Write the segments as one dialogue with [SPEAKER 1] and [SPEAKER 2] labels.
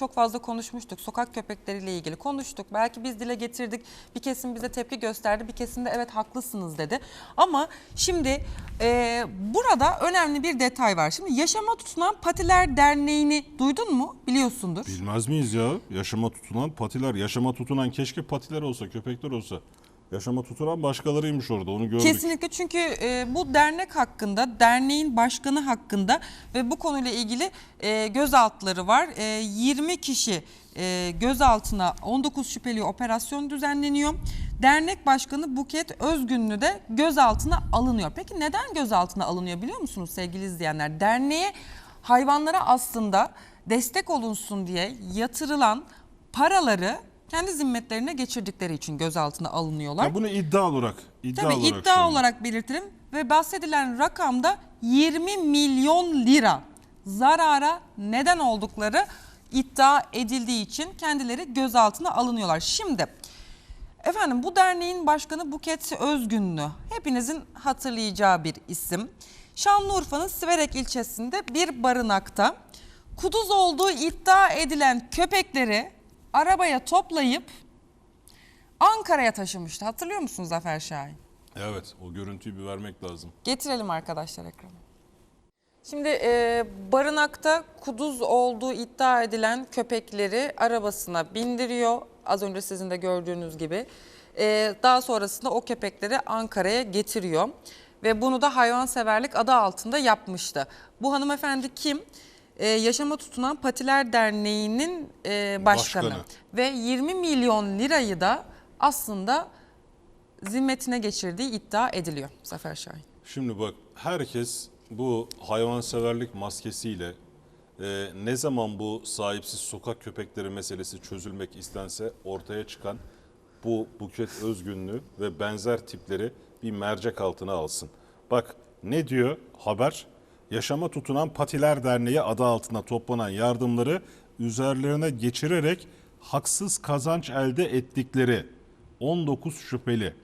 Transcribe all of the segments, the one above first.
[SPEAKER 1] çok fazla konuşmuştuk. Sokak köpekleriyle ilgili konuştuk. Belki biz dile getirdik. Bir kesim bize tepki gösterdi. Bir kesim de evet haklısınız dedi. Ama şimdi e, burada önemli bir detay var. Şimdi Yaşama Tutunan Patiler Derneği'ni duydun mu? Biliyorsundur.
[SPEAKER 2] Bilmez miyiz ya? Yaşama tutunan patiler. Yaşama tutunan keşke patiler olsa, köpekler olsa. Yaşama tutunan başkalarıymış orada onu gördük.
[SPEAKER 1] Kesinlikle çünkü e, bu dernek hakkında, derneğin başkanı hakkında ve bu konuyla ilgili e, gözaltıları var. E, 20 kişi e, gözaltına 19 şüpheli operasyon düzenleniyor. Dernek başkanı Buket Özgünlü de gözaltına alınıyor. Peki neden gözaltına alınıyor biliyor musunuz sevgili izleyenler? Derneğe hayvanlara aslında destek olunsun diye yatırılan paraları kendi zimmetlerine geçirdikleri için gözaltına alınıyorlar.
[SPEAKER 2] Ya bunu iddia olarak, iddia
[SPEAKER 1] Tabii
[SPEAKER 2] olarak
[SPEAKER 1] iddia
[SPEAKER 2] söylüyorum.
[SPEAKER 1] olarak belirtirim ve bahsedilen rakamda 20 milyon lira zarara neden oldukları iddia edildiği için kendileri gözaltına alınıyorlar. Şimdi efendim bu derneğin başkanı Buket Özgünlü hepinizin hatırlayacağı bir isim. Şanlıurfa'nın Siverek ilçesinde bir barınakta kuduz olduğu iddia edilen köpekleri arabaya toplayıp Ankara'ya taşımıştı. Hatırlıyor musunuz Zafer Şahin?
[SPEAKER 2] Evet, o görüntüyü bir vermek lazım.
[SPEAKER 1] Getirelim arkadaşlar ekrana. Şimdi e, barınakta kuduz olduğu iddia edilen köpekleri arabasına bindiriyor. Az önce sizin de gördüğünüz gibi. E, daha sonrasında o köpekleri Ankara'ya getiriyor. Ve bunu da hayvanseverlik adı altında yapmıştı. Bu hanımefendi kim? E, Yaşama Tutunan Patiler Derneği'nin e, başkanı.
[SPEAKER 2] Başkanı.
[SPEAKER 1] Ve 20 milyon lirayı da aslında zimmetine geçirdiği iddia ediliyor Zafer Şahin.
[SPEAKER 2] Şimdi bak herkes bu hayvanseverlik maskesiyle e, ne zaman bu sahipsiz sokak köpekleri meselesi çözülmek istense ortaya çıkan bu Buket Özgünlü ve benzer tipleri bir mercek altına alsın. Bak ne diyor haber? Yaşama tutunan Patiler Derneği adı altında toplanan yardımları üzerlerine geçirerek haksız kazanç elde ettikleri 19 şüpheli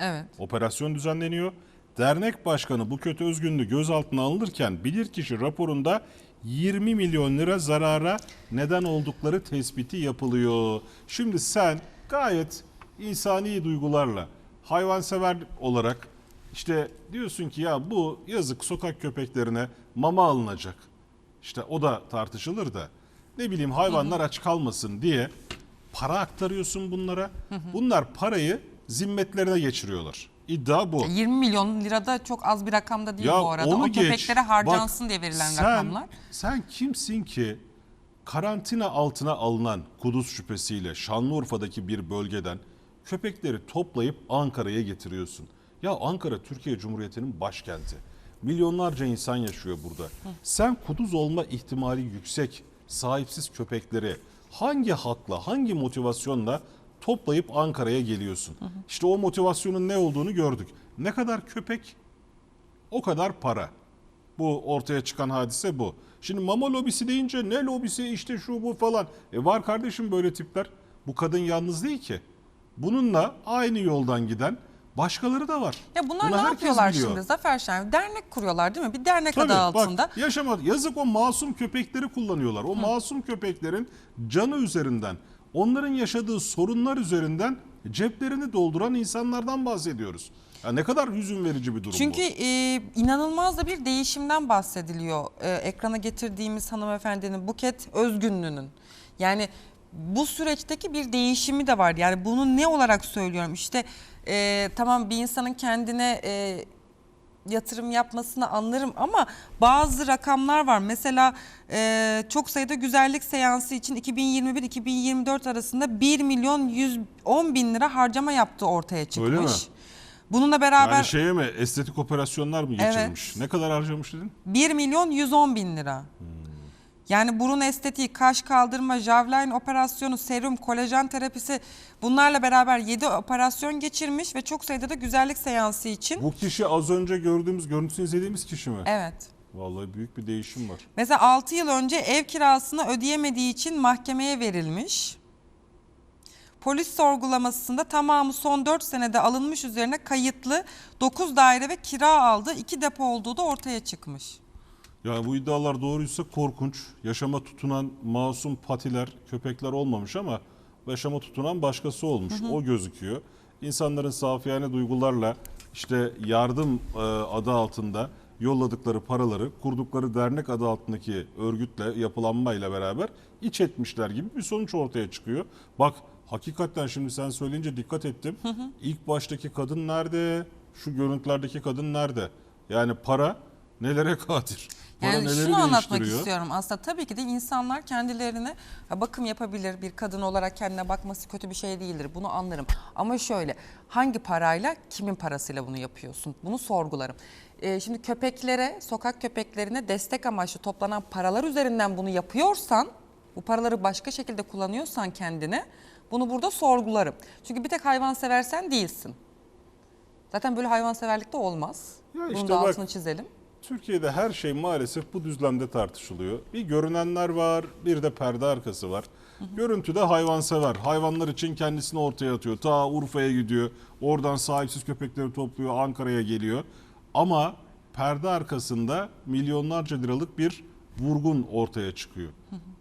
[SPEAKER 1] Evet.
[SPEAKER 2] Operasyon düzenleniyor. Dernek başkanı bu kötü özgünlüğü gözaltına alınırken bilirkişi raporunda 20 milyon lira zarara neden oldukları tespiti yapılıyor. Şimdi sen gayet insani duygularla hayvansever olarak işte diyorsun ki ya bu yazık sokak köpeklerine mama alınacak. İşte o da tartışılır da ne bileyim hayvanlar aç kalmasın diye para aktarıyorsun bunlara. Bunlar parayı zimmetlerine geçiriyorlar. İddia bu.
[SPEAKER 1] 20 milyon lirada çok az bir rakam da değil
[SPEAKER 2] Ya
[SPEAKER 1] bu arada.
[SPEAKER 2] onu
[SPEAKER 1] O
[SPEAKER 2] geç.
[SPEAKER 1] köpeklere harcansın
[SPEAKER 2] Bak,
[SPEAKER 1] diye verilen
[SPEAKER 2] sen,
[SPEAKER 1] rakamlar.
[SPEAKER 2] Sen kimsin ki karantina altına alınan kuduz şüphesiyle Şanlıurfa'daki bir bölgeden köpekleri toplayıp Ankara'ya getiriyorsun? Ya Ankara Türkiye Cumhuriyeti'nin başkenti. Milyonlarca insan yaşıyor burada. Sen kuduz olma ihtimali yüksek sahipsiz köpekleri hangi hakla, hangi motivasyonla toplayıp Ankara'ya geliyorsun? İşte o motivasyonun ne olduğunu gördük. Ne kadar köpek o kadar para. Bu ortaya çıkan hadise bu. Şimdi mama lobisi deyince ne lobisi işte şu bu falan. E var kardeşim böyle tipler. Bu kadın yalnız değil ki. Bununla aynı yoldan giden başkaları da var.
[SPEAKER 1] Ya bunlar
[SPEAKER 2] Bunu
[SPEAKER 1] ne yapıyorlar
[SPEAKER 2] biliyor.
[SPEAKER 1] şimdi Zafer Şahin? Dernek kuruyorlar değil mi? Bir dernek
[SPEAKER 2] Tabii,
[SPEAKER 1] adı altında.
[SPEAKER 2] Bak, yaşama, yazık o masum köpekleri kullanıyorlar. O masum köpeklerin canı üzerinden, onların yaşadığı sorunlar üzerinden ceplerini dolduran insanlardan bahsediyoruz. Ya ne kadar hüzün verici bir durum
[SPEAKER 1] Çünkü
[SPEAKER 2] bu.
[SPEAKER 1] e, inanılmaz da bir değişimden bahsediliyor. E, ekrana getirdiğimiz hanımefendinin Buket Özgünlü'nün. Yani bu süreçteki bir değişimi de var. Yani bunu ne olarak söylüyorum? İşte e, tamam bir insanın kendine e, yatırım yapmasını anlarım ama bazı rakamlar var. Mesela e, çok sayıda güzellik seansı için 2021-2024 arasında 1 milyon 110 bin lira harcama yaptığı ortaya çıkmış.
[SPEAKER 2] Öyle mi?
[SPEAKER 1] Bununla beraber
[SPEAKER 2] Yani şeye mi estetik operasyonlar mı
[SPEAKER 1] Evet.
[SPEAKER 2] geçirmiş? Ne kadar harcamış dedin?
[SPEAKER 1] 1 milyon 110 bin lira. Yani burun estetiği, kaş kaldırma, jawline operasyonu, serum, kolajen terapisi bunlarla beraber 7 operasyon geçirmiş ve çok sayıda da güzellik seansı için.
[SPEAKER 2] Bu kişi az önce gördüğümüz, görüntüsünü izlediğimiz kişi mi?
[SPEAKER 1] Evet.
[SPEAKER 2] Vallahi büyük bir değişim var.
[SPEAKER 1] Mesela 6 yıl önce ev kirasını ödeyemediği için mahkemeye verilmiş. Polis sorgulamasında tamamı son 4 senede alınmış üzerine kayıtlı 9 daire ve kira aldı. 2 depo olduğu da ortaya çıkmış.
[SPEAKER 2] Ya bu iddialar doğruysa korkunç. Yaşama tutunan masum patiler, köpekler olmamış ama yaşama tutunan başkası olmuş. O gözüküyor. İnsanların safiyane duygularla işte yardım e, adı altında yolladıkları paraları kurdukları dernek adı altındaki örgütle yapılanmayla beraber iç etmişler gibi bir sonuç ortaya çıkıyor. Bak hakikaten şimdi sen söyleyince dikkat ettim. İlk baştaki kadın nerede? Şu görüntülerdeki kadın nerede? Yani para nelere kadir?
[SPEAKER 1] Yani şunu anlatmak istiyorum aslında tabii ki de insanlar kendilerine bakım yapabilir bir kadın olarak kendine bakması kötü bir şey değildir bunu anlarım ama şöyle hangi parayla kimin parasıyla bunu yapıyorsun bunu sorgularım. Ee, şimdi köpeklere sokak köpeklerine destek amaçlı toplanan paralar üzerinden bunu yapıyorsan bu paraları başka şekilde kullanıyorsan kendine bunu burada sorgularım. Çünkü bir tek hayvan seversen değilsin. Zaten böyle hayvanseverlik de olmaz.
[SPEAKER 2] Ya
[SPEAKER 1] Bunun
[SPEAKER 2] işte
[SPEAKER 1] da
[SPEAKER 2] bak-
[SPEAKER 1] altını çizelim.
[SPEAKER 2] Türkiye'de her şey maalesef bu düzlemde tartışılıyor. Bir görünenler var, bir de perde arkası var. Görüntüde hayvansever. Hayvanlar için kendisini ortaya atıyor. Ta Urfa'ya gidiyor. Oradan sahipsiz köpekleri topluyor, Ankara'ya geliyor. Ama perde arkasında milyonlarca liralık bir vurgun ortaya çıkıyor.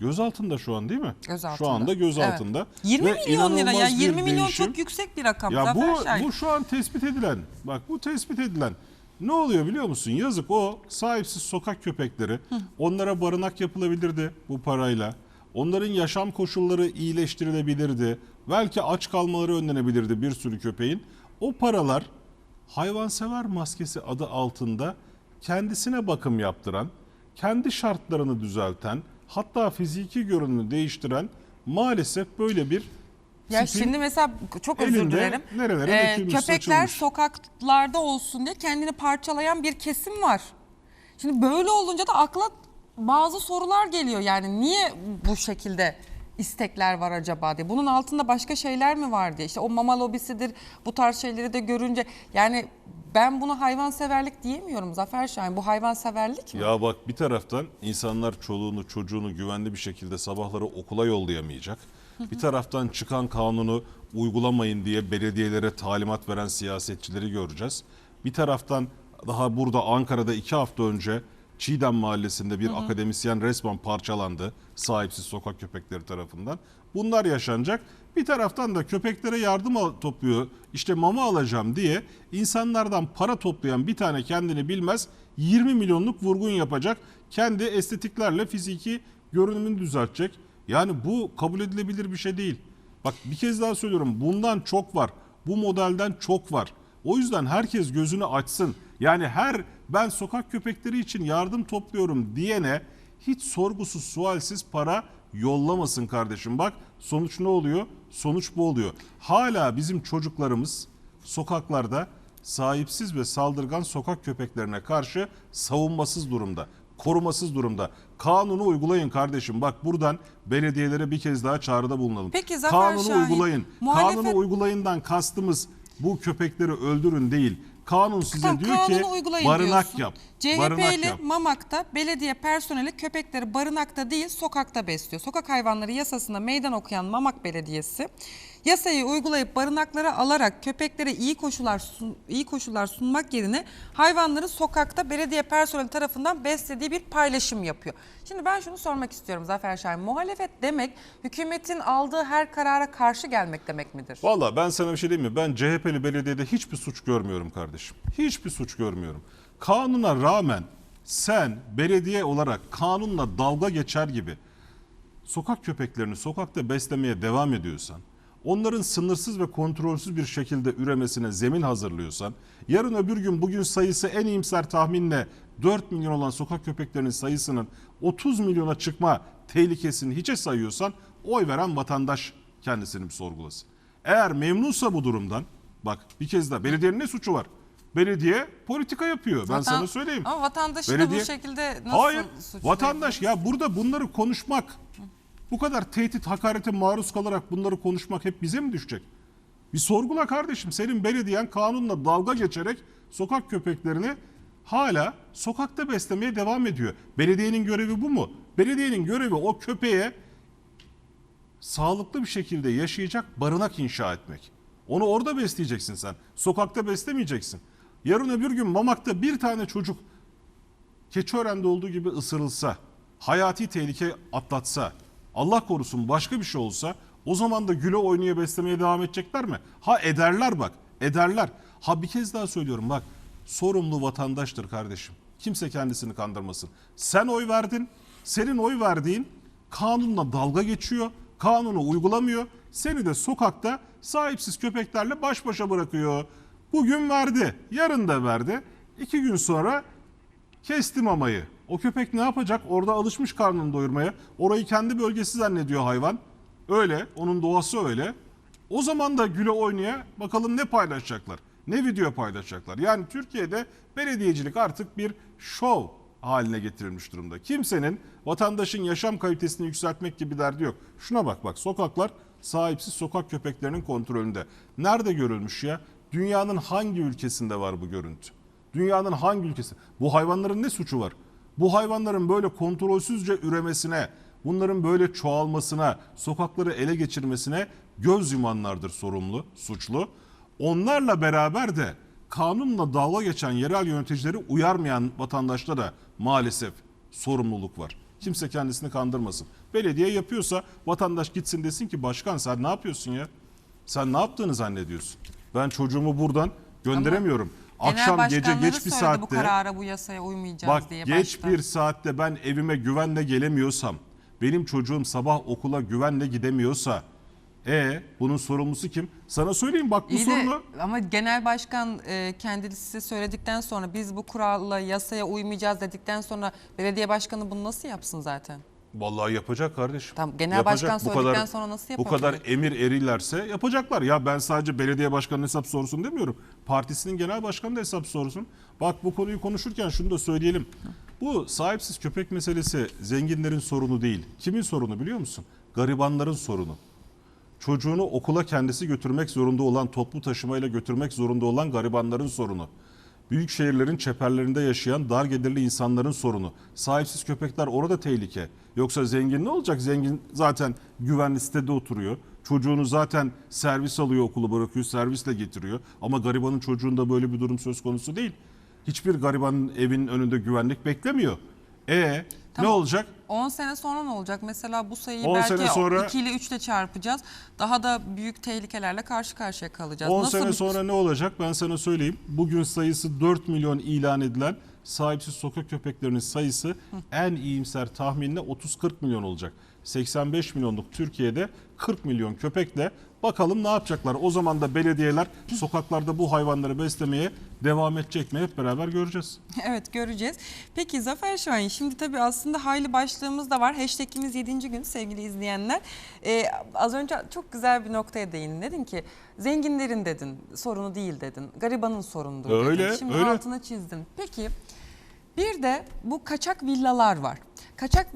[SPEAKER 2] Gözaltında şu an değil mi?
[SPEAKER 1] Gözaltında.
[SPEAKER 2] Şu anda gözaltında.
[SPEAKER 1] Evet. 20
[SPEAKER 2] Ve
[SPEAKER 1] milyon lira ya
[SPEAKER 2] inanılmaz bir
[SPEAKER 1] 20 milyon
[SPEAKER 2] değişim.
[SPEAKER 1] çok yüksek bir rakam.
[SPEAKER 2] Ya bu bu şu an tespit edilen. Bak bu tespit edilen. Ne oluyor biliyor musun? Yazık o sahipsiz sokak köpekleri. Onlara barınak yapılabilirdi bu parayla. Onların yaşam koşulları iyileştirilebilirdi. Belki aç kalmaları önlenebilirdi bir sürü köpeğin. O paralar hayvansever maskesi adı altında kendisine bakım yaptıran, kendi şartlarını düzelten, hatta fiziki görünümü değiştiren maalesef böyle bir
[SPEAKER 1] Ya
[SPEAKER 2] tipin
[SPEAKER 1] şimdi mesela çok özür
[SPEAKER 2] elinde
[SPEAKER 1] dilerim.
[SPEAKER 2] nerelere
[SPEAKER 1] Ee,
[SPEAKER 2] dökülmüş,
[SPEAKER 1] köpekler
[SPEAKER 2] saçılmış.
[SPEAKER 1] sokaklarda olsun diye kendini parçalayan bir kesim var. Şimdi böyle olunca da akla bazı sorular geliyor. Yani niye bu şekilde istekler var acaba diye. Bunun altında başka şeyler mi var diye. İşte o mama lobisidir bu tarz şeyleri de görünce yani ben bunu hayvanseverlik diyemiyorum Zafer Şahin. Bu hayvanseverlik mi?
[SPEAKER 2] Ya bak bir taraftan insanlar çoluğunu çocuğunu güvenli bir şekilde sabahları okula yollayamayacak. Bir taraftan çıkan kanunu uygulamayın diye belediyelere talimat veren siyasetçileri göreceğiz. Bir taraftan daha burada Ankara'da iki hafta önce Çiğdem Mahallesi'nde bir akademisyen resmen parçalandı sahipsiz sokak köpekleri tarafından. Bunlar yaşanacak. Bir taraftan da köpeklere yardım topluyor. İşte mama alacağım diye insanlardan para toplayan bir tane kendini bilmez 20 milyonluk vurgun yapacak. Kendi estetiklerle fiziki görünümünü düzeltecek. Yani bu kabul edilebilir bir şey değil. Bak bir kez daha söylüyorum bundan çok var. Bu modelden çok var. O yüzden herkes gözünü açsın. Yani her ben sokak köpekleri için yardım topluyorum diyene hiç sorgusuz sualsiz para yollamasın kardeşim. Bak sonuç ne oluyor? Sonuç bu oluyor. Hala bizim çocuklarımız sokaklarda sahipsiz ve saldırgan sokak köpeklerine karşı savunmasız durumda, korumasız durumda. Kanunu uygulayın kardeşim. Bak buradan belediyelere bir kez daha çağrıda bulunalım.
[SPEAKER 1] Peki Zafer
[SPEAKER 2] Kanunu
[SPEAKER 1] Şahin,
[SPEAKER 2] uygulayın.
[SPEAKER 1] muhalefet-
[SPEAKER 2] Kanunu uygulayından kastımız bu köpekleri öldürün değil. Kanun size
[SPEAKER 1] Tamam,
[SPEAKER 2] diyor ki barınak
[SPEAKER 1] diyorsun.
[SPEAKER 2] yap.
[SPEAKER 1] CHP'li. Mamak'ta belediye personeli köpekleri barınakta değil sokakta besliyor. Sokak hayvanları yasasında meydan okuyan Mamak Belediyesi yasayı uygulayıp barınaklara alarak köpeklere iyi koşullar iyi koşullar sunmak yerine hayvanları sokakta belediye personeli tarafından beslediği bir paylaşım yapıyor. Şimdi ben şunu sormak istiyorum Zafer Şahin. Muhalefet demek hükümetin aldığı her karara karşı gelmek demek midir?
[SPEAKER 2] Valla ben sana bir şey diyeyim mi? Ben CHP'li belediyede hiçbir suç görmüyorum kardeşim. Hiçbir suç görmüyorum. Kanuna rağmen sen belediye olarak kanunla dalga geçer gibi sokak köpeklerini sokakta beslemeye devam ediyorsan, onların sınırsız ve kontrolsüz bir şekilde üremesine zemin hazırlıyorsan, yarın öbür gün bugün sayısı en iyimser tahminle 4 milyon olan sokak köpeklerinin sayısının 30 milyona çıkma tehlikesini hiçe sayıyorsan oy veren vatandaş kendisini bir sorgulasın. Eğer memnunsa bu durumdan, bak bir kez daha belediyenin ne suçu var? Belediye politika yapıyor. Ben
[SPEAKER 1] Vatan-
[SPEAKER 2] sana söyleyeyim.
[SPEAKER 1] Ama vatandaşı da
[SPEAKER 2] Belediye-
[SPEAKER 1] bu şekilde nasıl
[SPEAKER 2] Hayır. Vatandaş ya burada bunları konuşmak, bu kadar tehdit, hakarete maruz kalarak bunları konuşmak hep bize mi düşecek? Bir sorgula kardeşim. Senin belediyen kanunla dalga geçerek sokak köpeklerini hala sokakta beslemeye devam ediyor. Belediyenin görevi bu mu? Belediyenin görevi o köpeğe sağlıklı bir şekilde yaşayacak barınak inşa etmek. Onu orada besleyeceksin sen. Sokakta beslemeyeceksin. Yarın öbür gün Mamak'ta bir tane çocuk Keçiören'de olduğu gibi ısırılsa, hayati tehlike atlatsa, Allah korusun başka bir şey olsa o zaman da güle oynaya beslemeye devam edecekler mi? Ha ederler bak, ederler. Ha bir kez daha söylüyorum bak, sorumlu vatandaştır kardeşim. Kimse kendisini kandırmasın. Sen oy verdin, senin oy verdiğin kanunla dalga geçiyor, kanunu uygulamıyor. Seni de sokakta sahipsiz köpeklerle baş başa bırakıyor. Bugün verdi, yarın da verdi. İki gün sonra Kesti mamayı. O köpek ne yapacak? Orada alışmış karnını doyurmaya. Orayı kendi bölgesi zannediyor hayvan. Öyle. Onun doğası öyle. O zaman da güle oynaya bakalım ne paylaşacaklar. Ne video paylaşacaklar. Yani Türkiye'de belediyecilik artık bir şov haline getirilmiş durumda. Kimsenin vatandaşın yaşam kalitesini yükseltmek gibi derdi yok. Şuna bak bak sokaklar sahipsiz sokak köpeklerinin kontrolünde. Nerede görülmüş ya? Dünyanın hangi ülkesinde var bu görüntü? Dünyanın hangi ülkesi? Bu hayvanların ne suçu var? Bu hayvanların böyle kontrolsüzce üremesine, bunların böyle çoğalmasına, sokakları ele geçirmesine göz yumanlardır sorumlu, suçlu. Onlarla beraber de kanunla dalga geçen yerel yöneticileri uyarmayan vatandaşta da maalesef sorumluluk var. Kimse kendisini kandırmasın. Belediye yapıyorsa vatandaş gitsin desin ki başkan sen ne yapıyorsun ya? Sen ne yaptığını zannediyorsun? Ben çocuğumu buradan gönderemiyorum. Akşam gece geç bir saatte
[SPEAKER 1] bu karara bu yasaya uymayacağız
[SPEAKER 2] Bak
[SPEAKER 1] diye
[SPEAKER 2] geç
[SPEAKER 1] başta.
[SPEAKER 2] bir saatte ben evime güvenle gelemiyorsam, benim çocuğum sabah okula güvenle gidemiyorsa, e bunun sorumlusu kim? Sana söyleyeyim bak bu
[SPEAKER 1] İyi de
[SPEAKER 2] sorunu.
[SPEAKER 1] ama genel başkan e, kendisi söyledikten sonra biz bu kuralla yasaya uymayacağız dedikten sonra belediye başkanı bunu nasıl yapsın zaten?
[SPEAKER 2] Vallahi yapacak kardeşim.
[SPEAKER 1] Tamam, genel
[SPEAKER 2] Yapacak.
[SPEAKER 1] başkan
[SPEAKER 2] Bu
[SPEAKER 1] söyledikten
[SPEAKER 2] kadar-
[SPEAKER 1] sonra nasıl
[SPEAKER 2] Bu kadar emir erirlerse yapacaklar. Ya ben sadece belediye başkanının hesap sorsun demiyorum. Partisinin genel başkanı da hesap sorsun. Bak bu konuyu konuşurken şunu da söyleyelim. Bu sahipsiz köpek meselesi zenginlerin sorunu değil. Kimin sorunu biliyor musun? Garibanların sorunu. Çocuğunu okula kendisi götürmek zorunda olan, toplu taşımayla götürmek zorunda olan garibanların sorunu. Büyük şehirlerin çeperlerinde yaşayan dar gelirli insanların sorunu. Sahipsiz köpekler orada tehlike. Yoksa zengin ne olacak? Zengin zaten güvenli sitede oturuyor. Çocuğunu zaten servis alıyor okulu bırakıyor, servisle getiriyor. Ama garibanın çocuğunda böyle bir durum söz konusu değil. Hiçbir garibanın evinin önünde güvenlik beklemiyor. E ne
[SPEAKER 1] Tamam.
[SPEAKER 2] olacak?
[SPEAKER 1] 10 sene sonra ne olacak? Mesela bu sayıyı
[SPEAKER 2] 10
[SPEAKER 1] belki
[SPEAKER 2] sene sonra-
[SPEAKER 1] 2 ile 3 ile çarpacağız. Daha da büyük tehlikelerle karşı karşıya kalacağız.
[SPEAKER 2] 10
[SPEAKER 1] Nasıl
[SPEAKER 2] sene
[SPEAKER 1] bir-
[SPEAKER 2] sonra ne olacak ben sana söyleyeyim. Bugün sayısı 4 milyon ilan edilen sahipsiz sokak köpeklerinin sayısı en iyimser tahminle 30-40 milyon olacak. 85 milyonluk Türkiye'de 40 milyon köpekle bakalım ne yapacaklar. O zaman da belediyeler sokaklarda bu hayvanları beslemeye devam edecek mi hep beraber göreceğiz.
[SPEAKER 1] Evet göreceğiz. Peki Zafer Şahin şimdi tabii aslında hayli başlığımız da var. Hashtagimiz 7. gün sevgili izleyenler. Ee, az önce çok güzel bir noktaya değindin. Dedin ki zenginlerin dedin sorunu değil dedin. Garibanın sorunudur dedin.
[SPEAKER 2] Öyle,
[SPEAKER 1] Şimdi
[SPEAKER 2] öyle.
[SPEAKER 1] altına çizdin. Peki bir de bu kaçak villalar var. Kaçak